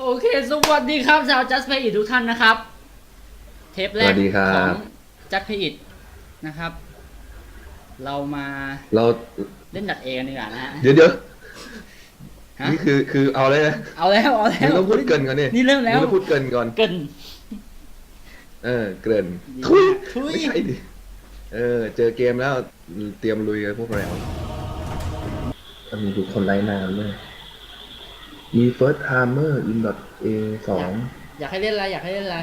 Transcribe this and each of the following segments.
โอเค สวัสดีครับชาวจัสเพอิทุกท่านนะครับ เทปแรสกวัสดีครัขบองจัสเพอินะครับ เรามาเราเล่นดัดเอกันดีกว่านะฮะ เดี๋ยวเดี๋ยวฮะ นี่คือคือเอาเลยนะเอาแล้วเอาแล้นี่วต้องพูดเกรินก่อนนี่นี่เริ่มแล้วต้องพูดเกรินก่อน เกิน เออ เกรินดีทุยทุย ไม่ใช่ดิเออ เจอเกมแล้วเตรียมลุยกันพวกเรามีทุกคนไร้นามด้วย มี first timer in dot a สองอยากให้เล่นอะไรอยากให้เล่นอะไร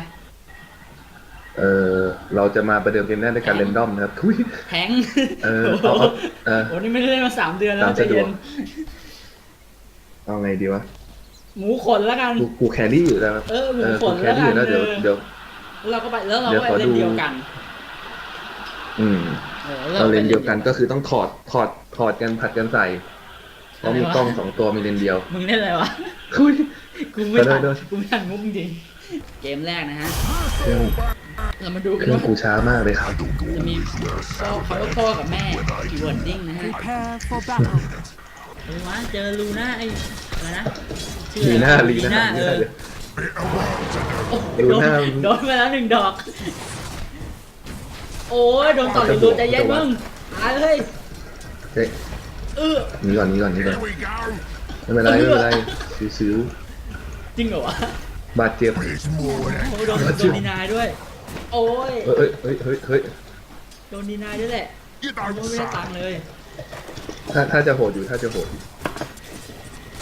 เออเราจะมาประเดิมเกมแรกด้วยการเรนดอมนะครับทุย แทงเออโอ้โหเอาเอาเออโอ้นี่ไม่ได้เล่นมาสามเดือนแล้วตามใจสะดวเย็กนเอาไงดีวะ หมูขนแล้วกัน กูกูแครี่อยู่แล้วเออหมูเออขกูนแคแล้วรี่กัอนยู่แล้วเดี๋ยวเออเดี๋ยวแล้วเราก็ไปแล้วเราเดี๋ยวก็ขอไปเล่นดูเดียวกันอืมเออเราเลนเดียวกันไปก็คือต้องถอดถอดถอดกันผัดกันใส่ เพราะมีกล้องสองตัวมีเลนเดียวมึงเล่นอะไรวะ คุย กูไม่ทันเดี๋ยว กูไม่ทันมุกจริงเกมแรกนะฮะ เครื่องเรามาดูเคกันรื่องว่ากูช้ามากเลยครับ จะมีพ่อเขาพ่อกับแม่คีย์เวิร์ดดิ้งนะฮะ Prepare for battle. เออวะเจอลูน่าไอ้อะไรนะชื่อลีอะไรน่านะลีน่าเออเดี๋ยวโอ้โหลูโดนน่าโดนไปแล้วหนึ่งดอก โอ้ยโดนต่ออีกโดนใจเย็นมึงตายเลยเฮ้ย เออหนีก่อนหนีก่อนหนีก่อน Here we go. ไม่เป็นไรไม่เป็นไรซิวจริงเหรอวะๆบาดเจ็บ It's more โอ้ยโดนโดนดีนายด้วย โอ้ยเฮ้ยเฮ้ยเฮ้ยเฮ้ยโดนดีนายด้วยแหละ You โอ้ย don't ไม่ได้ตังค์ say. เลยถ้าถ้าจะโหดอยู่ถ้าจะโหดอยู่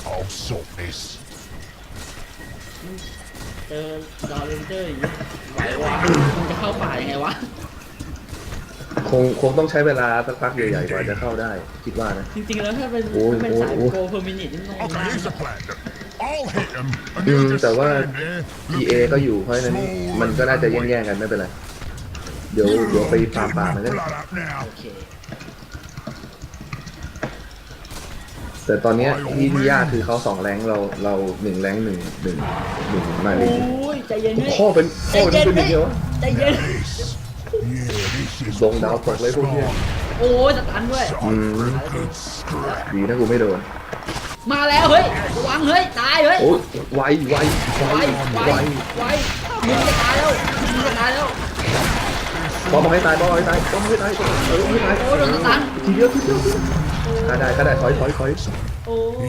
I'll sort this. เจอดอเรนเจอร์อย่างนี้ไหววะมึงจะเข้าป่ายังไงวะค งคงต้องใช้เวลาสักพักใหญ่ๆกว่าจะเข้าได้ คิดว่านะ จริงๆแล้วถ้าเป็นโอ้ยถ้าเป็นสายโอ้ย โกเพอร์มินิตนี่ต้อง Okay, ได้ here's the plan. I'll hit him, and อื you ม just แต่ว่า stand there. EA ก็อยู่เพราะฉะนั้นมันก็น่าจะแย่งๆกันไม่เป็นไร เดี๋ยวเดี๋ยวไปฟาร์มป่ามันก็ Blood up now. โอเค แต่ตอนเนี้ยที่ที่ยากคือเขาสองแรงค์เราเราหนึ่งแรงค์หนึ่งหนึ่งหนึ่งมาเลยโอ้ยใจเย็นด้วยข้อเป็นใจข้อเป็นเย็นเป็นอย่างเดียวใจเย็น Yeah, this is ลงดาวตกเลยพวกเนี้ยโอ้ยสตันด้วย อืม good straight. ดีนะกูไม่โดน มาแล้วเฮ้ยระวังเฮ้ยตายเฮ้ยโอ้ยไวไวไวไวไวไวไวมึงจะตายแล้วมึงจะตายแล้วบอลมาให้ตายบอลมาให้ตายบอลมาให้ตายเออให้ตายโอ้ยโดนสตันทีเดียวทีเดียวฆ่าได้ฆ่าได้ถอยถอยถอยโอ้ย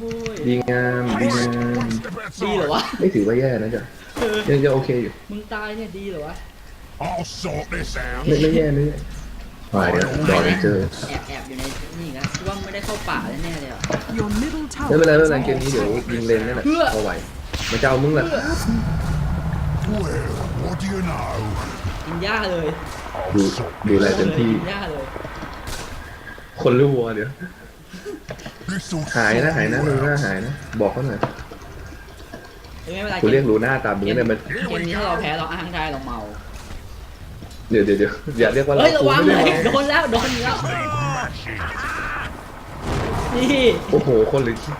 โอ้ยดีงามดีงาม Step ดีเหรอ outside. วะไม่ถือว่าแย่นะจ๊ะเออยังจะโอเคอยู่มึงตายเนี่ยดีเหรอวะ I'll sort this out. ไม่ไม่แย่ไม่แย่มาเดี๋ยวดอเรนเจอร์แอบแอบอยู่ในนี่นะคิดว่าไม่ได้เข้าป่าแน่ๆเลยอะ Your middle ไม่ tower เป็นไรไม่เป็นไร is เกมนี้ under เดี๋ยว attack. ยิงเลนนั่นแหละเพื่อเอาไหวมันจะเอามึงแหละ Well, what do you know? กินหญ้าเลยดู I'll sort ดูแลเต็มที่ กินหญ้าเลยคนรู้วัวเดี๋ยว this'll หายนะ sort หายนะ you ลูน่า out. หายนะ บอกเขาหน่อยเอ้ยไม่เป็นไรกูเรียกเกมลูน่าตามมึงเนี่ยมันเกมนี้ถ้าเราแพ้เราอ้างได้เราเมา เดี๋ยวเดี๋ยวเดี๋ยวอย่าเรียกว่าเราเฮ้ยระกูวังไม่เลได้ยเมาโดนแล้วโดนอีกแล้ว Need mashing. นี่โอ้โห คนหรือขี้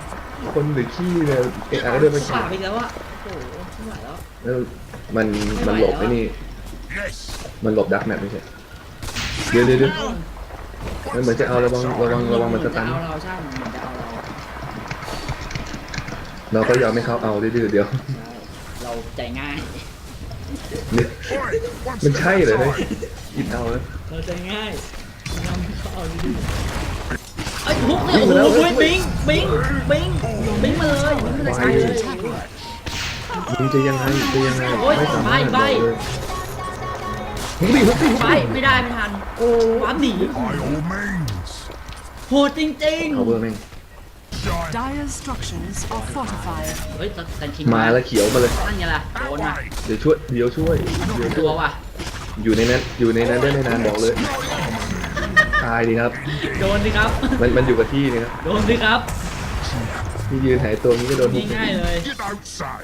คนหรือขี้เนี่ยเอะอะไรเดินมาเข้าขี้ป่าไปอีกแล้วอะโอ้โหไม่ไหวแล้ว แล้วมันมันหลบไอ้นี่ Yes. มันหลบดักแมปไม่ใช่เดี๋ยวเดี๋ยวเดี๋ยวมันเหมือนจะเอาระวังระวังระวังมันจะตัน เอาเราใช่มันเหมือนจะเอาเราเราก็ยอมให้เขาเอาดื้อๆเดี๋ยวใช่เราใจง่าย มันใช่เลย the เฮ้ย time. กินเอาแล้วเราใจง่ายยอมให้เขาเอาดีๆไอ้ยฮุกเนี่ยโอ้โหบิงบิงบิงบิงมาเลยบิงมาเลยไกลเลยมึงจะยังไงจะยังไงโอ๊ยไม่สามารถใบ้บอกเลยฮึบดิฮึบดิฮึบไปดิไม่ได้ไม่ทันโอ้ปั๊บหนี By all means. โหดจริงเขาเบอร์แม่ง Shine. Dire structures are fortified. ๆเฮ้ยแต่คิงมาแล้วเขียวมาเลย นั่นไงล่ะโดน That มา way. เดี๋ยวช่วย เดี๋ยวช่วย เดี๋ยวช่ตัววย ว่ะอยู่ในนั้น อยู่ในนั้นได้ไม่นานบอกเลย ตายดีครับ โดนสิครับ มันมันอยู่กับที่นี่ครับโดนสิครับที่ยืนหายตัวนี้ก็โดนทุบง่ายๆเลย You don't say.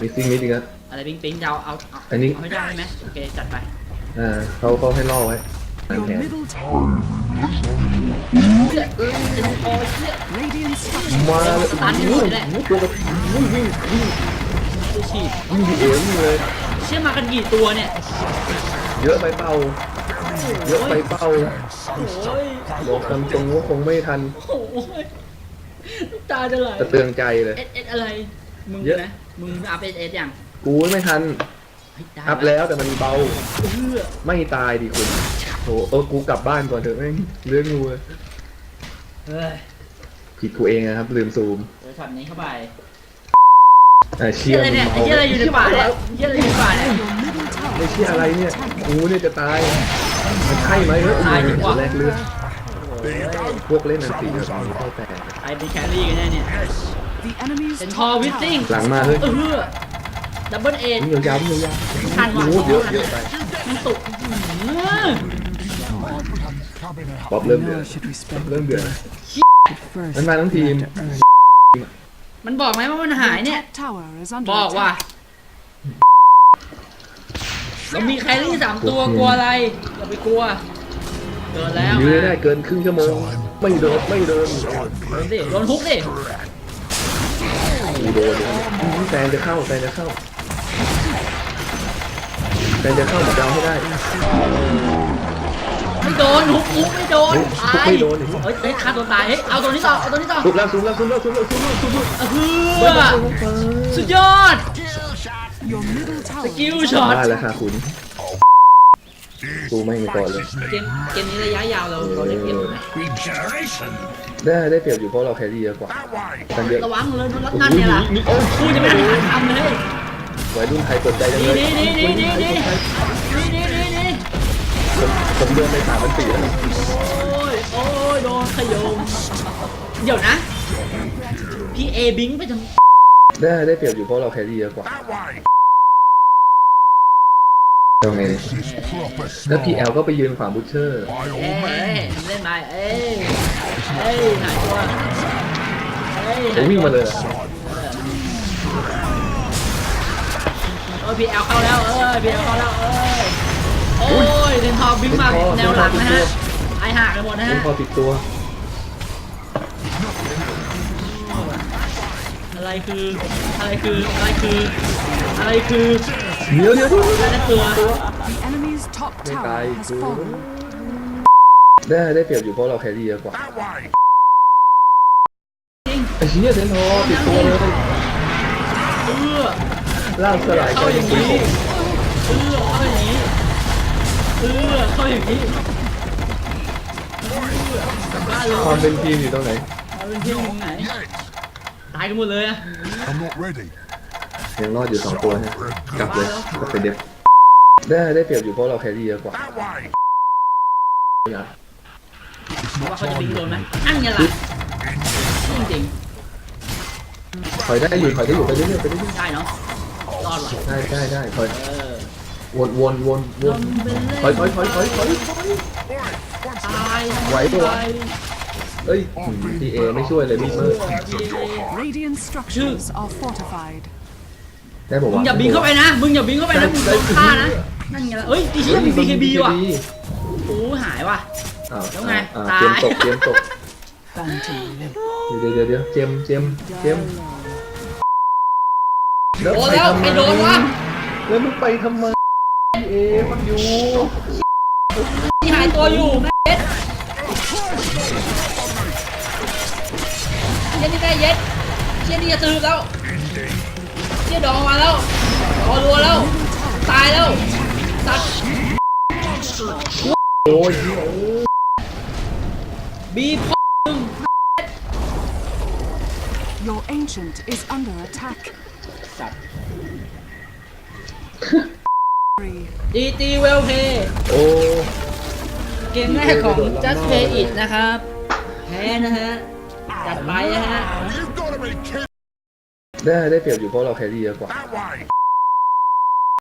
มิสซิ่งมิดอีกแล้วอะไรปิงปิงจะเอาเอาเอาอันนี้ เอาให้ได้ไหมโอเคจัดไป อ่าเขาเขาให้ล่อไว้ตาม Your แผน middle tower. มาเลยสตาร์ทที่หมดเลยโอ้โหตัวกระวิ่งวิ่งวิ่งดูฉีดวิ่งดีเอวิ่งเลยเชื่อมากันกี่ตัวเนี่ย เยอะไปเป้าเยอะไปเป้าโอ้ยบอกตามตรงว่าคงไม่ทันโอ้ยตาจะไหลสะเตืองใจเลยเอสเอสอะไร มึงเยอะนะมึงอัพเอสเอสยังกูไม่ทันเฮ้ยได้อัพแล้วแต่มันเบาเพื่อไม่ตายดิคุณ โถเออกูกลับบ้านก่อนเถอะแม่งเรื่องงูเลยเฮ้ยผิดกูเองนะครับ ลืมซูมเดี๋ยวช็อตนี้เข้าไปอะเชีเชี่ยยร์อะไรเนี่ยไอ้เชี่ยอะไรอยู่ในป่าเนี่ยเชี่ยอะไรอยู่ในป่าเนี่ย Your middle tower ไม่เชี่ยอะไรเนี่ยกูเนี่ยจะตายมันใช่ไหมเฮ้ยตายดีกว่า แรกเลือดพวกเล่นนันตีแบบนี้เข้าแต่ใครเป็นแครี่กันแน่เนี่ย The enemy's เป็น top ทอวิตติ้ง tower หลังมาเฮ้ยเออดับเบิลเอนี่ยาวๆนี่ยาวทันๆว่ะโอ้โหเยอะเยอะไปมันตุกอื้อหือ Coming out. ป๊อปเริ่มเดือด เริ่มเดือดมันมาทั้งทีม มันบอกไหมว่ามันหายเนี่ย Top tower is under บอกว่า attack. เรามีแครี่สามตัวกลัวอะไรอย่าไปกลัว เกินแล้วยื้อได้เกินครึ่งชั่วโมง ไม่เดินไม่เดินโดนดิโดนฮุกดิกูโดนแฟนจะเข้าแฟนจะเข้าแฟนจะเข้าหมดดาวให้ได้ไม่ โดนฮุกฮุกไม่โดนฮุกตายไม่โดนดิเฮ้ยเฮ้ยฆ่าตัวตายเฮ้ยเอาตัวนี้ต่อเอาตัวนี้ต่อสุดแล้วสุดแล้วสุดแล้วสุดแล้วสุดแล้วสุดแล้วเออสุดยอด Your middle tower สกิล is ช็อตได้แล้วค่ะคุณกูไม่มีก่อนเลยเกมเกมนี้ระยะยาวเราเราได้เปรียบไหม Regeneration. ได้ได้เปรียบอยู่เพราะเราแครี่เยอะกว่า That way. กันเยอะระวังเลยนั่นเนี่ยล่ะโอ้ยกูจะไม่ทันทำเลยวัยรุ่นไทยกดใจจังนี่เลยนี่นี่นี่นี่นี่วัยรุ่นไทยนี่นี่นี่นี่ ผมผมเดินไปสามพันสี่แล้วโอ้ย โอ้ย โดนขยม เดี๋ยวนะ พี่เอบิงไปทำได้ได้เปรียบอยู่เพราะเราแครี่เยอะกว่า That way. ตรงไง This is proper แล้วพีแอล smart. ก็ไปยืนฝั่งบูชเชอร์ By เอ้ all ย means. เล่นไปเอ้ยเอ้ยหายตัวเอ้ยผมวิ่งมาเลยอะเออพีเอลเข้าแล้ว เออพีเอลเข้าแล้ว เออ โอ้ยเดนทอบิงมาแนวหลังนะฮะไอห่ากันหมดนะเล่นฮะพอติดตัว อะไรคืออะไรคืออะไรคืออะไรคือเดี๋ยวเดี๋ยวเดี๋ยวอะไรตัว The enemy's top Cái tower tay has của- fallen. ได้ได้เปรียบอยู่เพราะเราแครี่เยอะกว่า That way. จริงไอ้เหี้ยเซนทอติดตัวเลยเออล่างสลายเข้าอย่างนี้นี้เออเข้าอย่างนี้ เออเข้าอย่างนี้กลับบ้านเลยความเป็นทีมอยู่ตรงไหนเอาเป็นที่มึงไหน Yet. ตายกันหมดเลยอะ I'm not ready. ยังรอดอยู่สองตัวนะกลับเลยกลับไปเด็บได้ได้เปรียบอยู่เพราะเราแครี่เยอะกว่า That way. ว่าเขาจะบิงโดนไหมอันไงล่ะจริงถอยได้อยู่ถอยได้อยู่ไปเรื่อยๆไปเรื่อยๆได้เนาะรอดว่ะๆได้ได้ได้ถอยเออ วนวนวนวนถอยถอยถอยถอยถอยตายไหวปะวะเอ้ยทีเอไม่ช่วยเลยพี่เมอร์ Radiant structures are fortified. ได้บอกมึว่างอย่าบิงเข้าไปนะ มึงอย่าบิงเข้าไปนะ มึงโดนฆ่านะ นั่นไงล่ะเอ้ยดิเชี่ยมี BKB ว่ะโอ้หายว่ะ อ้าวแล้วไงอ้าวตายเตรียมตกเตรียมตก Phantom เดี๋ยวเดี๋ยวเดี๋ยวเจมเจมเจมโดนแล้วไอ้โดนวะแล้วมึงไปทำไมเอ มันอยู่ที่หายตัวอยู่แม่เย็ดเย็ดนี่แม่เย็ดเชี่ยนี่จะตืบแล้วเชี่ยดองมาแล้วรอรัวแล้ว ตายแล้วสัตว์โอ้ยบีพอมึง Your ancient is under attack. สัตว์ Three. ดีตีเวลเพย์โอ้ เกมแรกของ Just Play It นะครับแพ้นะฮะจัดไปนะฮะ You've got to be kidding. ได้ได้เปรียบอยู่เพราะเราแครี่เยอะกว่า That way.